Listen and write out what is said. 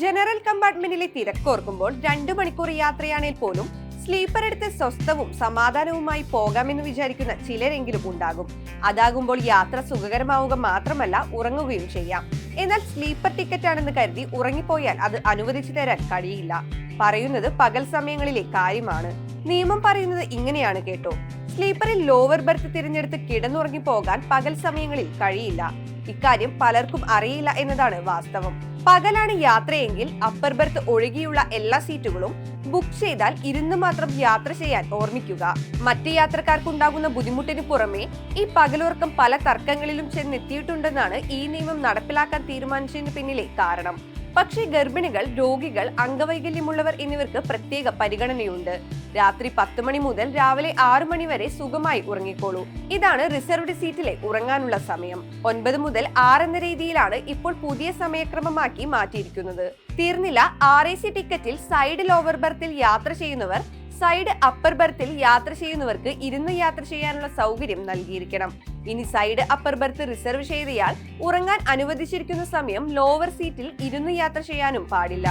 General കമ്പാർട്ട്മെന്റിലെ തിരക്കോർക്കുമ്പോൾ രണ്ടു മണിക്കൂർ യാത്രയാണെങ്കിൽ പോലും സ്ലീപ്പർ എടുത്ത് സ്വസ്ഥവും സമാധാനവുമായി പോകാമെന്ന് വിചാരിക്കുന്ന ചിലരെങ്കിലും ഉണ്ടാകും. അതാകുമ്പോൾ യാത്ര സുഖകരമാവുക മാത്രമല്ല ഉറങ്ങുകയും ചെയ്യാം. എന്നാൽ സ്ലീപ്പർ ടിക്കറ്റ് ആണെന്ന് കരുതി ഉറങ്ങിപ്പോയാൽ അത് അനുവദിച്ചു തരാൻ കഴിയില്ല. പറയുന്നത് പകൽ സമയങ്ങളിലെ കാര്യമാണ്. നിയമം പറയുന്നത് ഇങ്ങനെയാണ് കേട്ടോ. സ്ലീപ്പറിൽ ലോവർ ബെർത്ത് തിരഞ്ഞെടുത്ത് കിടന്നുറങ്ങി പോകാൻ പകൽ സമയങ്ങളിൽ കഴിയില്ല. ഇക്കാര്യം പലർക്കും അറിയില്ല എന്നതാണ് വാസ്തവം. പകലാണ് യാത്രയെങ്കിൽ അപ്പർ ബെർത്ത് ഒഴികെയുള്ള എല്ലാ സീറ്റുകളും ബുക്ക് ചെയ്താൽ ഇരുന്ന് മാത്രം യാത്ര ചെയ്യാൻ ഓർമ്മിക്കുക. മറ്റ് യാത്രക്കാർക്കുണ്ടാകുന്ന ബുദ്ധിമുട്ടിന് പുറമെ ഈ പകലുറക്കം പല തർക്കങ്ങളിലും ചെന്നെത്തിയിട്ടുണ്ടെന്നാണ് ഈ നിയമം നടപ്പിലാക്കാൻ തീരുമാനിച്ചതിന് പിന്നിലെ കാരണം. പക്ഷേ ഗർഭിണികൾ രോഗികൾ അംഗവൈകല്യമുള്ളവർ എന്നിവർക്ക് പ്രത്യേക പരിഗണനയുണ്ട്. രാത്രി പത്ത് മണി മുതൽ രാവിലെ ആറു മണി വരെ സുഖമായി ഉറങ്ങിക്കോളൂ. ഇതാണ് റിസർവ്ഡ് സീറ്റിലെ ഉറങ്ങാനുള്ള സമയം. ഒൻപത് മുതൽ ആറ് എന്ന രീതിയിലാണ് ഇപ്പോൾ പുതിയ സമയക്രമമാക്കി മാറ്റിയിരിക്കുന്നത്. തീർന്നില്ല ആർ എ സി ടിക്കറ്റിൽ സൈഡ് ലോവർ ബർത്തിൽ യാത്ര ചെയ്യുന്നവർ സൈഡ് അപ്പർ ബർത്തിൽ യാത്ര ചെയ്യുന്നവർക്ക് ഇരുന്ന് യാത്ര ചെയ്യാനുള്ള സൗകര്യം നൽകിയിരിക്കണം. ഇനി സൈഡ് അപ്പർ ബർത്ത് റിസർവ് ചെയ്തയാൾ ഉറങ്ങാൻ അനുവദിച്ചിരിക്കുന്ന സമയം ലോവർ സീറ്റിൽ ഇരുന്ന് യാത്ര ചെയ്യാനും പാടില്ല.